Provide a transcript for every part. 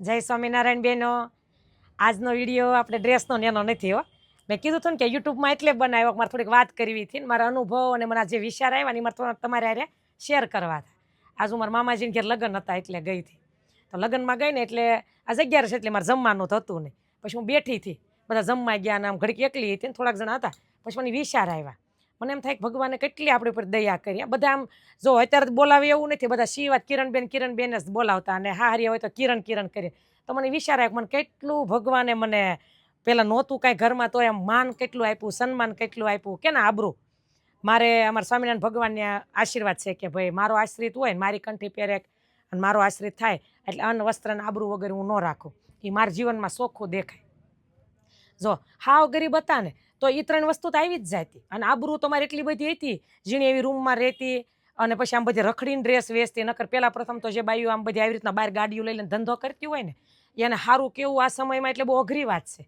જય સ્વામિનારાયણ બેનો. આજનો વીડિયો આપણે ડ્રેસનો નેનો નથી હો. મેં કીધું હતું ને કે યુટ્યુબમાં એટલે બનાવ્યો, મારે થોડીક વાત કરવી હતી મારા અનુભવ અને મારા જે વિચાર આવ્યા ને મારે તમારે આરે શેર કરવા હતા. આજ હું મારા મામાજીને ઘેર લગ્ન હતા એટલે ગઈ હતી. તો લગ્નમાં ગઈ ને એટલે આ જગ્યા છે એટલે મારે જમવાનું થતું નહીં. પછી હું બેઠી હતી. બધા જમવા ગયા ને, આમ ઘડીક એકલી હતી ને થોડાક જણા હતા. પછી મને વિચાર આવ્યા. મને એમ થાય કે ભગવાને કેટલી આપણી ઉપર દયા કરી બધા આમ જો અત્યારે બોલાવે એવું નથી, બધા શિવાત કિરણબેન કિરણબેન જ બોલાવતા અને હારી હોય તો કિરણ કિરણ કરી. તો મને વિચાર આવ્યો મને કેટલું ભગવાને મને પહેલાં નહોતું કાંઈ ઘરમાં તો એમ માન કેટલું આપ્યું, સન્માન કેટલું આપ્યું, કે ના, આબરું. મારે અમારા સ્વામિનારાયણ ભગવાનને આશીર્વાદ છે કે ભાઈ, મારો આશ્રિત હોય મારી કંઠી પહેરે અને મારો આશ્રિત થાય એટલે અન્ન, વસ્ત્ર અને આબરું વગેરે હું ન રાખું. એ મારા જીવનમાં સોખું દેખાય. જો હાવ ગરીબ હતા ને તો એ ત્રણ વસ્તુ તો આવી જ જતી. અને આબરૂ તો મારી એટલી બધી હતી, ઝીણી એવી રૂમમાં રહેતી, અને પછી આમ બધી રખડીને ડ્રેસ વેચતી, નકર પહેલાં પ્રથમ તો જે બાઈઓ આમ બધી આવી રીતના બહાર ગાડીઓ લઈને ધંધો કરતી હોય ને, એને સારું કેવું આ સમયમાં એટલે બહુ અઘરી વાત છે.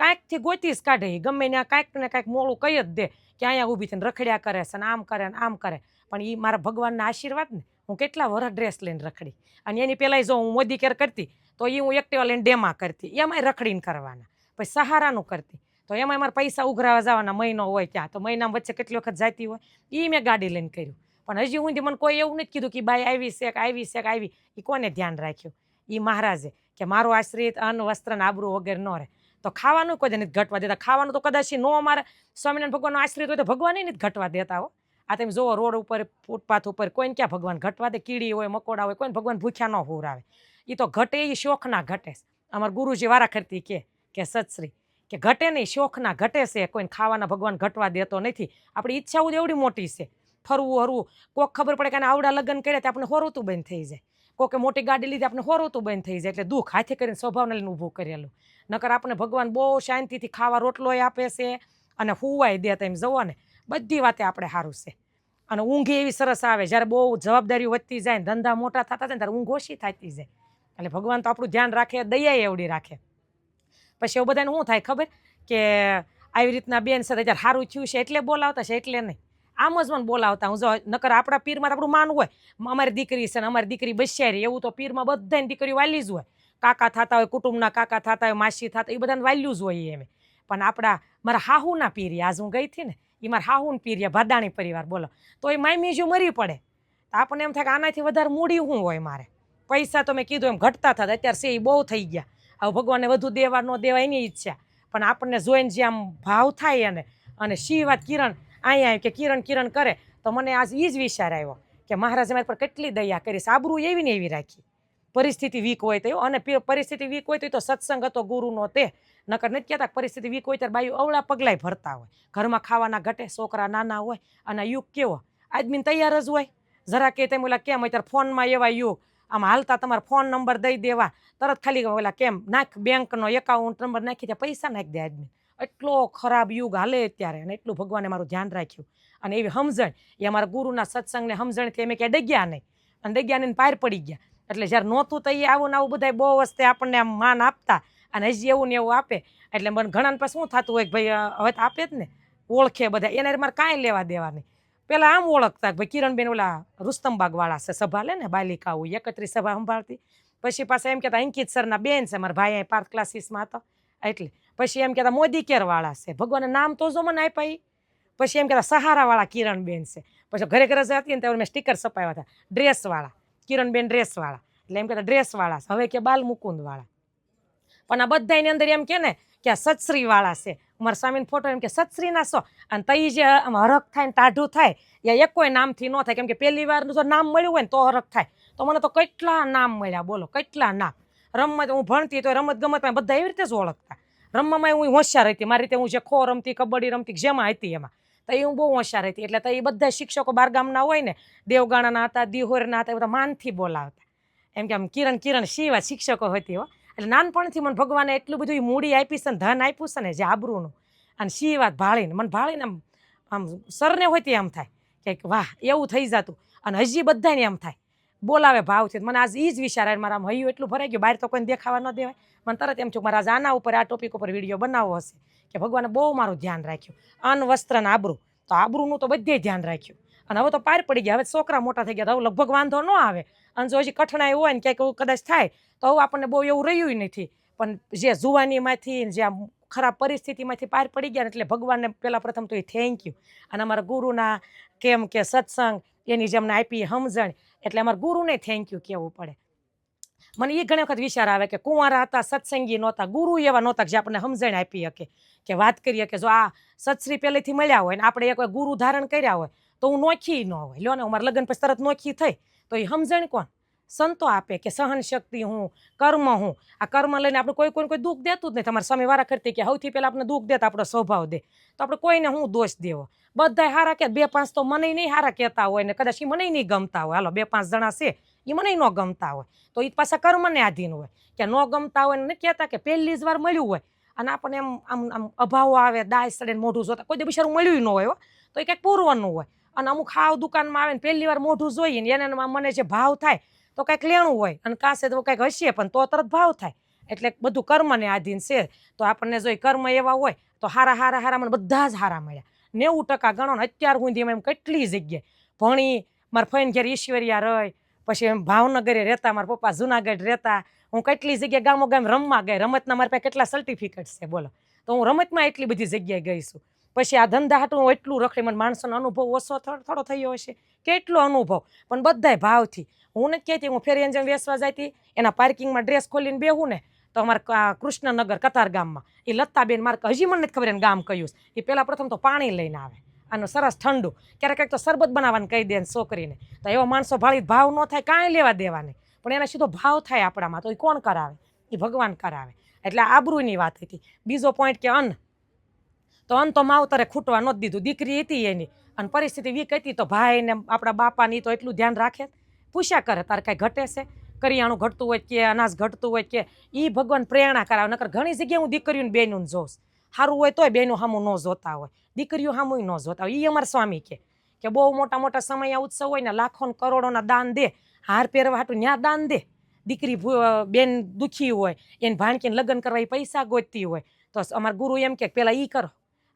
કાંઈકથી ગોતી જ કાઢે એ ગમે ત્યાં કાંઈક ને કાંઈક મોડું કહી જ દે કે અહીંયા ઊભી થઈને રખડ્યા કરે છે અને આમ કરે ને આમ કરે. પણ એ મારા ભગવાનના આશીર્વાદ ને, હું કેટલા વરસ ડ્રેસ લઈને રખડી. અને એની પહેલાં જો હું મોદી કેર કરતી, તો એ હું એક્ટિવા લઈને ડેમા કરતી. એમાંય રખડીને કરવાના. પછી સહારાનું કરતી. તો એમાં મારે પૈસા ઉઘરાવા જવાના મહિનો હોય ત્યાં તો મહિનામાં વચ્ચે કેટલી વખત જતી હોય એ મેં ગાડી લઈને કર્યું. પણ હજી હું મને કોઈ એવું નથી કીધું કે બાઈ, આવી શેક આવી શેક આવી. એ કોને ધ્યાન રાખ્યું? એ મહારાજે કે મારો આશ્રિત અન્ન, વસ્ત્ર ને આબરૂ વગેરે ન રહે. તો ખાવાનું કોઈ નથી ઘટવા દેતા. ખાવાનું તો કદાચ નો અમારે સ્વામિનારાયણ ભગવાનનો આશ્રિત હોય તો ભગવાન નથી ઘટવા દેતા હો. આ તમે જોવો રોડ ઉપર, ફૂટપાથ ઉપર, કોઈને ક્યાં ભગવાન ઘટવા દે? કીડી હોય, મકોડા હોય, કોઈને ભગવાન ભૂખ્યા ન હોરાવે એ તો ઘટે એ શોખના ઘટે. છે અમારા ગુરુજી વારા કરતી કે સત્શ્રી કે ઘટે નહીં, શોખના ઘટે છે, કોઈને ખાવાના ભગવાન ઘટવા દેતો નથી. આપણી ઈચ્છાઓ જ એવડી મોટી છે. ફરવું, હરવું. કોક ખબર પડે કે આને આવડા લગ્ન કર્યા તે આપણે હોરોતું બંધ થઈ જાય. કોકે મોટી ગાડી લીધી આપણે હોરોતું બંધ થઈ જાય. એટલે દુઃખ હાથે કરીને સ્વભાવને લઈને ઊભું કરેલું નકર આપણે ભગવાન બહુ શાંતિથી ખાવા રોટલોય આપે છે અને હુવાય દે તેમ જવો ને બધી વાતે આપણે સારું છે. અને ઊંઘી એવી સરસ આવે. જ્યારે બહુ જવાબદારીઓ વધતી જાય ધંધા મોટા થતા જાય ત્યારે ઊંઘ ઓછી થતી જાય. એટલે ભગવાન તો આપણું ધ્યાન રાખે દયા એવડી રાખે. પછી એવું બધાને શું થાય ખબર? કે આવી રીતના બેન સાથે અત્યારે સારું થયું છે એટલે બોલાવતા છે એટલે નહીં. આમ જ મને બોલાવતા. હું જો નકર આપણા પીરમાં તો આપણું માન હોય. અમારી દીકરી છે ને અમારી દીકરી બસ્યારી એવું તો પીરમાં બધાની દીકરીઓ વાલી જ હોય. કાકા થતા હોય, કુટુંબના કાકા થતા હોય, માસી થતા એ બધાને વાલ્યું જ હોય એમ. પણ આપણા, મારા હાહુના પીરિયા. આજ હું ગઈ હતી ને એ મારા હાહુન પીરિયા. ભાદાણી પરિવાર, બોલો. તો એ માયમી જો મરી પડે. તો આપણને એમ થાય કે આનાથી વધારે મૂડી શું હોય મારે? પૈસા તો મેં કીધું એમ ઘટતા થતા. અત્યારે છે એ બહુ થઈ ગયા. હવે ભગવાનને વધુ દેવા ન દેવા એની ઈચ્છા. પણ આપણને જોઈને જે આમ ભાવ થાય એને, અને શી વાત કિરણ અહીંયા કે કિરણ કિરણ કરે, તો મને આજ એ જ વિચાર આવ્યો કે મહારાજે મારી પર કેટલી દયા કરી, સાબરું એવી ને એવી રાખી. પરિસ્થિતિ વીક હોય તો અને પરિસ્થિતિ વીક હોય તો સત્સંગ હતો ગુરુનો તે. નકર નથી કહેતા પરિસ્થિતિ વીક હોય ત્યારે બાયું અવળા પગલાય ભરતા હોય. ઘરમાં ખાવાના ઘટે, છોકરા નાના હોય, અને યુગ કેવો? આદમીને તૈયાર જ હોય. જરા કે તેમ ઓલા કેમ હોય ત્યારે ફોનમાં એવા યુગ. આમ હાલતા તમારા ફોન નંબર દઈ દેવા. તરત ખાલી ઓલા કેમ, નાખ બેંકનો એકાઉન્ટ નંબર નાખી દે, પૈસા નાખી દે આદમી એટલો ખરાબ યુગ હાલે અત્યારે અને એટલું ભગવાને મારું ધ્યાન રાખ્યું. અને એવી સમજણ, એ અમારા ગુરુના સત્સંગને સમજણથી અમે ક્યાંય ડગ્યા નહીં. અને ડગ્યા નહીં પાર પડી ગયા. એટલે જ્યારે નહોતું તો એ આવું ને આવું બધા બહુ વસ્તે આપણને આમ માન આપતા. અને હજી એવું ને એવું આપે. એટલે મને ઘણાને પાસે શું થતું હોય કે ભાઈ હવે તો આપે જ ને. ઓળખે બધા એને મારે કાંઈ લેવા દેવા નહીં. પેલા આમ ઓળખતા ભાઈ કિરણબેન ઓલા રુસ્તમ બાગવાળા છે સભા લે ને, બાલિકાઓ એકત્રીસ સભા સંભાળતી. પછી પાછા એમ કહેતા અંકિત સરના બેન છે, મારા ભાઈ પાર્થ ક્લાસીસમાં હતો. એટલે પછી એમ કહેતા મોદી કેરવાળા છે. ભગવાનના નામ તો જો મને આપ્યા. પછી એમ કહેતા સહારાવાળા કિરણબેન છે. પછી ઘરે ઘરે જતી ને ત્યારે મેં સ્ટીકર છપાવ્યા હતા. ડ્રેસવાળા. કિરણબેન ડ્રેસવાળા. એટલે એમ કહેતા ડ્રેસવાળા હવે કે બાલ મુકુંદવાળા પણ આ બધાની અંદર એમ કે ને કે આ સત્શ્રીવાળા છે. મારા સ્વામીનો ફોટો એમ કે, સત્શ્રીના સો. અને તઈ જે આમ હરખ થાય ને ટાઢું થાય, યા એક કોઈ નામથી ન થાય. કેમ કે પહેલી વાર જો નામ મળ્યું હોય ને તો હરખ થાય. તો મને તો કેટલા નામ મળ્યા, બોલો, કેટલા નામ. રમત, હું ભણતી તો રમત ગમતમાં બધા એવી રીતે જ ઓળખતા. રમવામાં હું હોશિયાર હતી. મારી રીતે હું જે ખો રમતી, કબડ્ડી રમતી, જેમાં હતી એમાં. તો એ હું બહુ હોશિયાર હતી. એટલે તો એ બધા શિક્ષકો બારગામના હોય ને, દેવગાણાના હતા, દિહોરના હતા, એ બધા માનથી બોલાવતા. એમ કે આમ કિરણ કિરણ શિવા શિક્ષકો હતી હો. એટલે નાનપણથી મને ભગવાને એટલું બધું મૂડી આપી છે ને, ધન આપ્યું છે ને, જે આબરૂનું અને શી વાત ભાળીને? મને ભાળીને આમ આમ સરને હોય તે આમ થાય. કે વાહ, એવું થઈ જતું. અને હજી બધાને એમ થાય. બોલાવે ભાવ છે. મને આજ એ જ વિચાર આવે મારા હૈયું એટલું ભરાઈ ગયું. બહાર તો કોઈને દેખાવા ન દેવાય. મને તરત એમ છું મારા આજ આના ઉપર આ ટોપિક ઉપર વીડિયો બનાવવો હશે. કે ભગવાને બહુ મારું ધ્યાન રાખ્યું. અન્ન, વસ્ત્ર ને આબરૂ. તો આબરૂનું તો બધે ધ્યાન રાખ્યું. અને હવે તો પાર પડી ગયા. હવે છોકરા મોટા થઈ ગયા. તો હવે લગભગ વાંધો ન આવે. અને જો હજી કઠણાઈ હોય ને ક્યાંક એવું કદાચ થાય, તો હવે આપણને બહુ એવું રહ્યું નથી. પણ જે જુવાનીમાંથી જે ખરાબ પરિસ્થિતિમાંથી પાર પડી ગયા એટલે ભગવાનને પહેલાં પ્રથમ તો એ થેન્ક યુ અને અમારા ગુરુના કેમ કે સત્સંગ એની જે અમને આપી સમજણ એટલે અમારા ગુરુને થેન્ક યુ કહેવું પડે. મને એ ઘણી વખત વિચાર આવે કે કુંવારા હતા, સત્સંગી નહોતા, ગુરુ એવા નહોતા જે આપણને સમજણ આપી શકે. કે વાત કરીએ કે જો આ સત્શ્રી પહેલેથી મળ્યા હોય ને આપણે એક ગુરુ ધારણ કર્યા હોય તો હું નોખી ન હોય. લ્યો ને અમારા લગ્ન પછી તરત નોખી થઈ. તો એ સમજણ કોણ? સંતો આપે કે સહન શક્તિ હું, કર્મ હું. આ કર્મ લઈને આપણે કોઈ કોઈ કોઈ દુઃખ દેતું જ નહીં. તમારા સામે વારા કરતી કે સૌથી પહેલાં આપણે દુઃખ દેતા આપણો સ્વભાવ દે. તો આપણે કોઈને હું દોષ દેવો? બધા હારા કે, બે પાંચ તો મને નહીં હારા કહેતા હોય ને કદાચ એ મને નહીં ગમતા હોય. હાલો, બે પાંચ જણા છે એ મને ન ગમતા હોય. તો એ પાછા કર્મને આધીન હોય. કે ન ગમતા હોય ને કહેતા કે પહેલી જ વાર મળ્યું હોય. અને આપણને એમ, આમ આમ અભાવો આવે, દાય સડે મોઢું જોતા. કોઈ બિચારું મળ્યું ન હોય તો એ કંઈક પૂરવાનું હોય. અને અમુક હાવ દુકાનમાં આવે ને પહેલી વાર મોઢું જોઈએ ને એને મને જે ભાવ થાય તો કંઈક લેણું હોય અને કાસે તો કંઈક હસીએ પણ તો તરત ભાવ થાય. એટલે બધું કર્મને આધીન છે. તો આપણને જો એ કર્મ એવા હોય, તો હારા હારા હારા મને બધા જ હારા મળ્યા. નેવું ટકા ગણો ને અત્યાર સુધી એમ કેટલી જગ્યાએ. ભણી, મારા ફઈન ઘેર ઈશ્વરિયા રહી, પછી એમ ભાવનગરે રહેતા, મારા પપ્પા જુનાગઢ રહેતા. હું કેટલી જગ્યાએ ગામો ગામ રમવા ગઈ, રમતના મારા પાસે કેટલા સર્ટિફિકેટ છે, બોલો. તો હું રમતમાં એટલી બધી જગ્યાએ ગઈ છું. પછી આ ધંધા હાટું એટલું રખડી, મને માણસોનો અનુભવ ઓછો થોડો થયો હશે. કેટલો અનુભવ? પણ બધાય ભાવથી. હું નથી કહેતી, હું ફેરી એન્જિન વેસવા જતી એના પાર્કિંગમાં ડ્રેસ ખોલીને બેહું ને, તો અમારા કૃષ્ણનગર કતાર ગામમાં. એ લતાબેન મારે હજી મને નથી ખબર એને ગામ કયું. એ પહેલાં પ્રથમ તો પાણી લઈને આવે. અને સરસ ઠંડુ. ક્યારેક ક્યારેક તો શરબત બનાવવાનું કહી દે ને છોકરીને. તો એવો માણસો ભાળી ભાવ ન થાય, કાંઈ લેવા દેવા નહીં પણ એના સીધો ભાવ થાય આપણામાં, તો એ કોણ કરાવે? એ ભગવાન કરાવે. એટલે આબરૂની વાત હતી. બીજો પોઈન્ટ કે અન્ન. તો અન્ન તો માવતરે ખૂટવા નહોતું દીધું. દીકરી હતી એની. અને પરિસ્થિતિ વીક હતી તો ભાઈ ને આપણા બાપાની તો એટલું ધ્યાન રાખે. પૂછ્યા કરે, તારે કાંઈ ઘટે છે? કરિયાણું ઘટતું હોય કે, અનાજ ઘટતું હોય કે એ ભગવાન પ્રેરણા કરાવે. નકર ઘણી જગ્યાએ હું દીકરીઓને બેનું જોઉં સારું હોય તોય બેનું સામું ન જોતા હોય. દીકરીઓ સામું ન જોતા હોય. એ અમારા સ્વામી કે કે બહુ મોટા મોટા સમય ઉત્સવ હોય ને લાખો કરોડોના દાન દે. હાર પહેરવા હાટું ન્યા દાન દે. દીકરી બેન દુઃખી હોય, એને ભાણકીને લગ્ન કરવા એ પૈસા ગોતતી હોય. તો અમારા ગુરુ એમ કે પહેલાં એ કરો.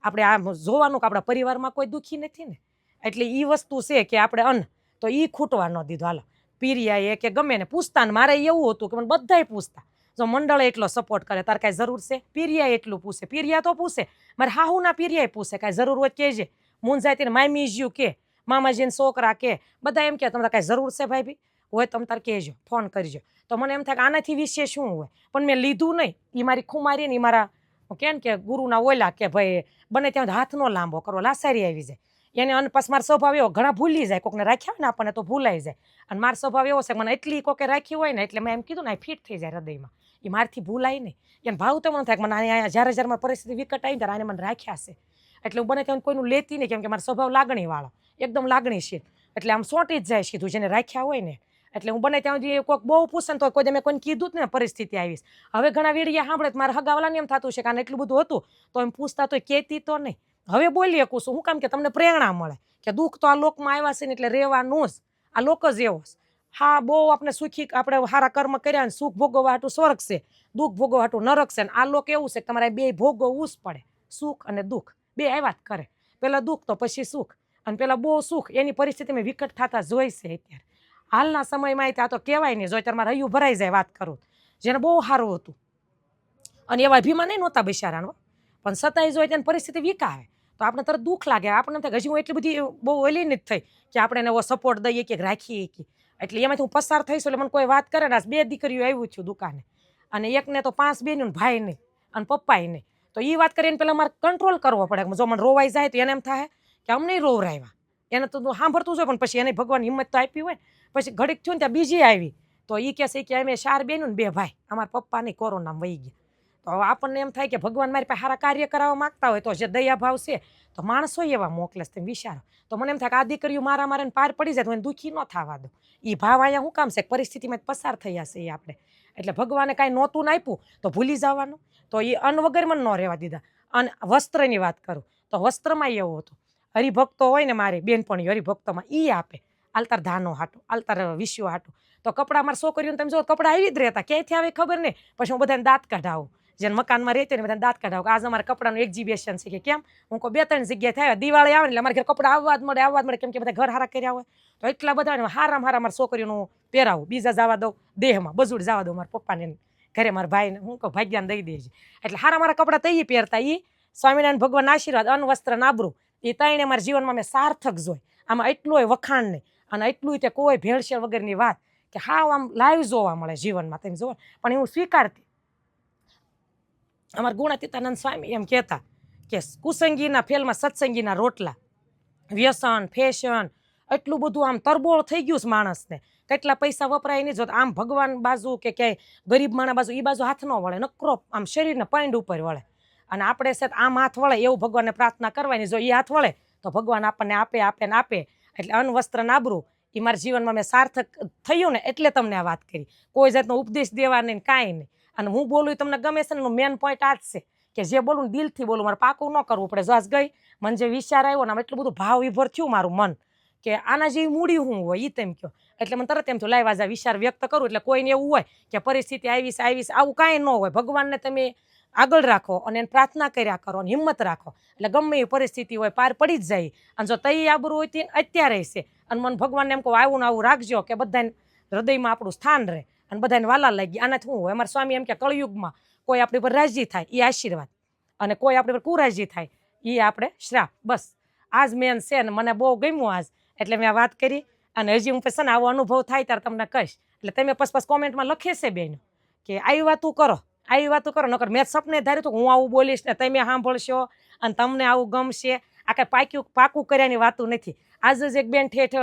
આપણે આ જોવાનું કે આપણા પરિવારમાં કોઈ દુઃખી નથી ને? એટલે એ વસ્તુ છે કે આપણે અન્ન, તો એ ખૂટવા ન દીધું. હાલો પીરિયાએ કે ગમે ને પૂછતા ને મારે એવું હતું કે મને બધાય પૂછતા, જો મંડળ એટલો સપોર્ટ કરે, તારે કાંઈ જરૂર છે? પીરિયા એટલું પૂછે. પીરિયા તો પૂછે, મારે હાહુના પીરિયાએ પૂછે, કાંઈ જરૂર હોય કહેજે. મુંજાય તેને માય મીજ્યું કે, મામાજીને છોકરા કે, બધા એમ કે, તમારે કાંઈ જરૂર છે ભાઈ બી હોય તમે તારે કહેજો, ફોન કરજો. તો મને એમ થાય કે આનાથી વિશે શું હોય? પણ મેં લીધું નહીં. એ મારી ખુમારી ને એ મારા કેમ કે ગુરુના ઓલા કે ભાઈ બને ત્યાં હાથનો લાંબો કરો લાસારી આવી જાય. એને અને પછી મારો સ્વભાવ એવો ઘણા ભૂલી જાય, કોકને રાખ્યા હોય ને આપણને તો ભૂલાઈ જાય. અને મારો સ્વભાવ એવો છે મને એટલી કોકે રાખી હોય ને એટલે મેં એમ કીધું ને ફિટ થઈ જાય હૃદયમાં. એ મારથી ભૂલાય નહીં. એને ભાવ તો મને થાય મને અહીંયા જ્યારે જ્યારે પરિસ્થિતિ વિકટ આવી ત્યારે આને મને રાખ્યા છે. એટલે હું બને ત્યાં કોઈનું લેતી નહીં કેમ કે મારો સ્વભાવ લાગણીવાળો, એકદમ લાગણીશીલ. એટલે આમ સોંટી જ જાય સીધું, જેને રાખ્યા હોય ને. એટલે હું બને ત્યાં સુધી કોઈક બહુ પૂછન તો કોઈ મેં કોઈને કીધું જ ને, પરિસ્થિતિ આવીશ. હવે ઘણા વીડિયા સાંભળે તો મારા હગાવાલાને એમ થતું છે કે એટલું બધું હતું, તો એમ પૂછતા તો કહેતી તો નહીં. હવે બોલી શકું છું હું કામ કે તમને પ્રેરણા મળે, કે દુઃખ તો આ લોકમાં આવ્યા છે ને એટલે રહેવાનું જ, આ લોક જ એવો હા, બહુ આપણે સુખી, આપણે સારા કર્મ કર્યા ને સુખ ભોગવવા હાટું સ્વર્ગ છે, દુઃખ ભોગવવા હાટું નરક છે ને આ લોક એવું છે કે તમારે બે ભોગવવું જ પડે, સુખ અને દુઃખ. બે આવ્યા જ કરે. પહેલાં દુઃખ તો પછી સુખ, અને પેલા બહુ સુખ, એની પરિસ્થિતિમાં વિકટ થતા જોઈ છે અત્યારે. હાલના સમયમાં ત્યાં તો કહેવાય નહીં. જો અત્યારે મારે હૈયું ભરાઈ જાય વાત કરું જેને બહુ સારું હતું. અને એવા અભિમાન નહોતા બિચારાનો પણ છતાંય જો તેની પરિસ્થિતિ વિકાવે, તો આપણે તરત દુઃખ લાગે. આપણને થાય હજી હું એટલી બધી બહુ ઓલી નથી થઈ કે આપણે એને સપોર્ટ દઈએ કે રાખીએ કે. એટલે એમાંથી હું પસાર થઈશ એટલે મને કોઈ વાત કરે ને બે દીકરીઓ આવ્યું છું દુકાને. અને એકને તો પાંચ બેન ભાઈ નહીં અને પપ્પાય નહીં. તો એ વાત કરીને પહેલાં મારે કંટ્રોલ કરવો પડે જો મને રોવાઈ જાય તો એને એમ થાય કે અમને રોવરાવ્યા એને તો સાંભળતું જોઈએ પણ પછી એને ભગવાન હિંમત તો આપી હોય પછી ઘડીક થયું ને ત્યાં બીજી આવી. તો એ કહેશે કે અમે ચાર બેનું ને બે ભાઈ. અમારા પપ્પાને કોરોનામાં વહી ગયા. તો હવે આપણને એમ થાય કે ભગવાન મારી પાસે સારા કાર્ય કરાવવા માંગતા હોય તો જે દયાભાવ છે, તો માણસો એવા મોકલે છે તમે વિચારો. તો મને એમ થાય કે આ દીકરીઓ મારા મારે પાર પડી જાય તો એને દુઃખી ન થવા દો એ ભાવ અહીંયા શું કામ છે? પરિસ્થિતિમાં પસાર થયા છે એ આપણે. એટલે ભગવાને કાંઈ નહોતું આપ્યું, તો ભૂલી જવાનું. તો એ અન્ન વગર મને ન રહેવા દીધા. અને વસ્ત્રની વાત કરું, તો વસ્ત્રમાં એવું હતું. હરિભક્તો હોય ને મારે બેનપણી હરિભક્તોમાં એ આપે. આલતાર ધાનો હાટો, આલતાર વિશ્વ હાટો. તો કપડાં મારા છોકરીઓને તમે જો કપડાં આવી જ રહેતા. ક્યાંયથી આવે ખબર નહીં પછી હું બધાને દાંત કાઢાવું. જેને મકાનમાં રહેતી ને બધા દાંત કાઢાવ. કે આજ અમારે કપડાનું એક્ઝિબિશન છે કે કેમ? હું કોઈ બે ત્રણ જગ્યાએ થાય દિવાળી આવે એટલે અમારે ઘરે કપડાં આવવા જ મળે, આવવા જ મળે. કેમ કે બધા ઘર હારા કર્યા હોય. તો એટલા બધા હારા હારા મારા છોકરીઓનું પહેરાવું. બીજા જવા દઉં દેહમાં, બજુડ જવા દઉં મારા પપ્પાને ઘરે મારા ભાઈને, હું કહું, ભાગ્યાને દઈ દેજે. એટલે હારા મારા કપડાં તઈ પહેરતા એ સ્વામિનારાયણ ભગવાન આશીર્વાદ અનવસ્ત્ર નાબરું એ ત્રણે મારા જીવનમાં મેં સાર્થક જોઈ. આમાં એટલું વખાણ નહીં. અને એટલું તે કોઈ ભેળસેળ વગરની વાત કે હાવ આમ લાઈવ જોવા મળે જીવનમાં તમે જોવો. પણ હું સ્વીકારતી. અમારા ગુણાતીતાનંદ સ્વામી એમ કહેતા કે કુસંગીના ફેલમાં સત્સંગીના રોટલા, વ્યસન, ફેશન, એટલું બધું આમ તરબોળ થઈ ગયું છે માણસને. કેટલા પૈસા વપરાય નહીં, જો આમ ભગવાન બાજુ કે ક્યાંય ગરીબ માણા બાજુ એ બાજુ હાથ ન વળે નકરો આમ શરીરને પૈંડ ઉપર વળે. અને આપણે છે આમ હાથ વળે એવું ભગવાનને પ્રાર્થના કરવાની, જો એ હાથ વળે, તો ભગવાન આપણને આપે આપે ને આપે. એટલે અનવસ્ત્ર નાબરું એ મારા જીવનમાં મેં સાર્થક થયું ને એટલે તમને આ વાત કરી. કોઈ જાતનો ઉપદેશ દેવા નહીં કાંઈ નહીં. અને હું બોલું એ તમને ગમે છે ને મેન પોઈન્ટ આ જ છે કે જે બોલું દિલથી બોલું, મારે પાકું ન કરવું પડે. જસ ગઈ, મને જે વિચાર આવ્યો ને આમ એટલું બધું ભાવ વિભર થયું મારું મન કે આના જેવી મૂડી હું હોય એ તેમ કહો એટલે મને તરત એમ થયું લાઈવ આ વિચાર વ્યક્ત કરું. એટલે કોઈને એવું હોય કે પરિસ્થિતિ આવી છે આવી છે આવું કાંઈ ન હોય. ભગવાનને તમે આગળ રાખો અને એને પ્રાર્થના કર્યા કરો અને હિંમત રાખો. એટલે ગમે એ પરિસ્થિતિ હોય પાર પડી જ જાય. અને જો તઈ આબરું હોય તે અત્યારે છે અને મને ભગવાનને એમ કહું, આવું ને આવું રાખજો કે બધાને હૃદયમાં આપણું સ્થાન રહે અને બધાને વાલા લાગી આનાથી હું હોય? અમારા સ્વામી એમ કે કળયુગમાં કોઈ આપણી પર રાજી થાય એ આશીર્વાદ. અને કોઈ આપણી પર કુરાજી થાય એ આપણે શ્રાપ. બસ. આજ મેન છે ને મને બહુ ગમ્યું આજ. એટલે મેં વાત કરી અને હજી હું પછી આવો અનુભવ થાય ત્યારે તમને કહીશ. એટલે તમે પછી પછી કોમેન્ટમાં લખે છે બેન કે આવી વાત તું કરો. આવી વાતો કરો, નકર મેં સપને ધાર્યું હતું હું આવું બોલીશ ને તમે સાંભળશો અને તમને આવું ગમશે. આ કાંઈ પાક્યું, પાકું કર્યાની વાતું નથી. આજે જ એક બેન ઠેઠ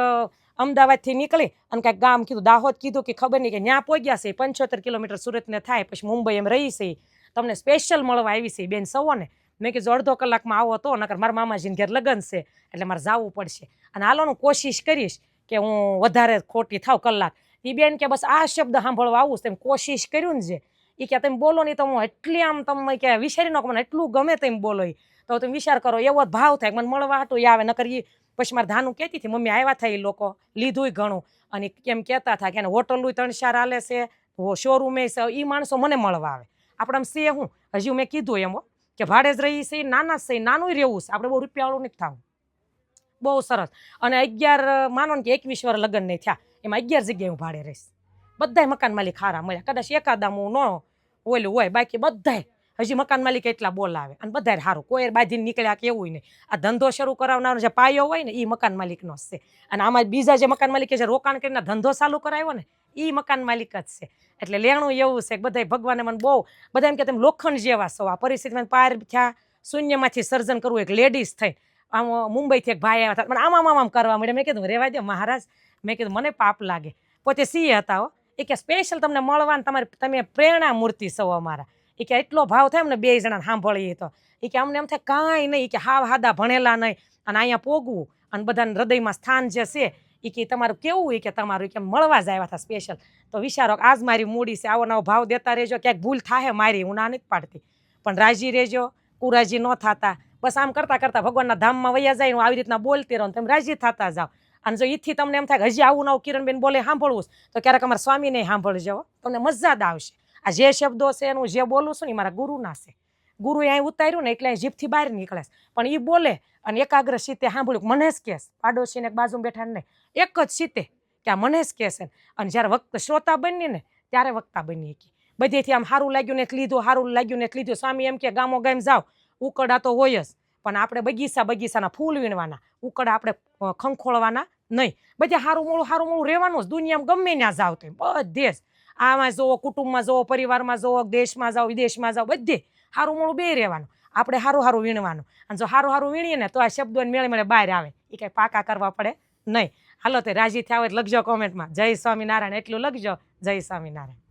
અમદાવાદથી નીકળી અને કાંઈક ગામ કીધું, દાહોદ કીધું કે ખબર નહીં કે ત્યાં પહોંચ્યા છે, પંચોતેર કિલોમીટર સુરતને થાય, પછી મુંબઈ એમ રહી છે. તમને સ્પેશિયલ મળવા આવી છે બેન સૌને. મેં કીધું અડધો કલાકમાં આવો તો, નકર મારા મામાજીને ઘેર લગ્ન છે, એટલે મારે જવું પડશે. અને હાલો હું કોશિશ કરીશ કે હું વધારે ખોટી થાવ કલાક. એ બેન કે બસ આ શબ્દ સાંભળવા આવું તેમ કોશિશ કર્યું ને જે. એ કે તમે બોલો નહીં તો હું એટલી આમ તમે કે વિચારી નાખો, મને એટલું ગમે તેમ બોલો. તો તમે વિચાર કરો, એવો ભાવ થાય મને મળવા હાટું આવે ન કરીએ પછી મારે ધાનું કહેતી હતી, મમ્મી આવ્યા થાય એ લોકો લીધું ઘણું. અને કેમ કહેતા હતા કે એને હોટલનું ત્રણ ચાર હાલે છે શોરૂમે છે એ માણસો મને મળવા આવે. આપણે આમ સે હું, હજી મેં કીધું એમ કે ભાડે જ રહી છે નાના છે નાનું રહેવું છે, આપણે બહુ રૂપિયાવાળું નથી થવું. બહુ સરસ. અને અગિયાર, માનો ને કે એકવીસ વાર લગ્ન નહીં થયા, એમાં અગિયાર જગ્યાએ હું ભાડે રહીશ. બધાય મકાન માલિક ખારા મળ્યા, કદાચ એકાદામ હું ન ઓલું હોય, બાકી બધાય હજી મકાન માલિક એટલા બોલાવે અને બધા સારું કોઈ બાંધીને નીકળ્યા કે એવું નહીં. આ ધંધો શરૂ કરાવનારો જે પાયો હોય ને એ મકાન માલિકનો જ છે. અને આમાં બીજા જે મકાન માલિકે જે રોકાણ કરીને ધંધો ચાલુ કરાવ્યો ને એ મકાન માલિક જ છે. એટલે લેણું એવું છે કે બધાય ભગવાને મને બહુ, બધા એમ કે તમે લોખંડ જેવા છો. આ પરિસ્થિતિમાં પાર થયા, શૂન્યમાંથી સર્જન કરવું એક લેડીઝ થઈ આમ મુંબઈથી એક ભાઈ આવ્યા હતા. પણ આમ આમ આમ કરવા મળે મેં કીધું, રેવા દે મહારાજ. મેં કીધું, મને પાપ લાગે. પોતે સીએ હતા હો. એ કે સ્પેશિયલ તમને મળવાનું તમારી તમે પ્રેરણા મૂર્તિ સૌ અમારા. એ કે એટલો ભાવ થાય અમને બે જણા સાંભળીએ તો. એ કે અમને એમ થાય કાંઈ નહીં કે હાવ હાદા ભણેલા નહીં. અને અહીંયા પોગવું અને બધાને હૃદયમાં સ્થાન જે છે, એ કે તમારું કેવું? એ કે તમારું કે મળવા જ આવ્યા હતા સ્પેશિયલ તો વિચારો આજ મારી મૂડી છે, આવો નવો ભાવ દેતા રહેજો. ક્યાંક ભૂલ થાય મારી, હું ના નથી પાડતી. પણ રાજી રહેજો, કુરાજી ન થતા. બસ આમ કરતાં કરતાં ભગવાનના ધામમાં વૈયા જાય હું આવી રીતના બોલતી રહું તમે રાજી થતા જાઓ. અને જો ઈથી તમને એમ થાય કે હજી આવું નવું કિરણબેન બોલે, સાંભળવું તો ક્યારેક અમારા સ્વામીને સાંભળજો જાઓ તમને મજા જ આવશે. આ જે શબ્દો છે એનું જે બોલું છું ને મારા ગુરુના છે. ગુરુ અહીં ઉતાર્યું ને એટલે અહીં જીભથી બહાર નીકળે પણ એ બોલે અને એકાગ્ર સીતે સાંભળ્યું મને જ કહેશ પાડોશીને એક બાજુ બેઠા ને એક જ સીતે કે આ મને જ કહેશે અને જ્યારે વક્ત શ્રોતા બની ને ત્યારે વક્તા બની કે. બધેથી આમ સારું લાગ્યું ને લીધું સારું લાગ્યું ને લીધું. સ્વામી એમ કે, ગામો ગામ જાઓ. ઉકળા તો હોય જ. પણ આપણે બગીચા બગીચાના ફૂલ વીણવાના. ઉકળા આપણે ખંખોળવાના. નહીં. બધે સારું મોળું સારું મોળું રહેવાનું જ. દુનિયામાં ગમે ત્યાં જાવ તો બધે જ. આમાં જુઓ કુટુંબમાં જુઓ પરિવારમાં જુઓ દેશમાં જાઓ, વિદેશમાં જાઓ, બધે સારું મોળું બે રહેવાનું. આપણે સારું સારું વીણવાનું. અને જો સારું સારું વીણીએ ને તો આ શબ્દોને મેળે મેળે બહાર આવે. એ કાંઈ પાકા કરવા પડે નહીં. હાલો તે રાજી થયા હોય લખજો કોમેન્ટમાં જય સ્વામિનારાયણ. એટલું લખજો. જય સ્વામિનારાયણ.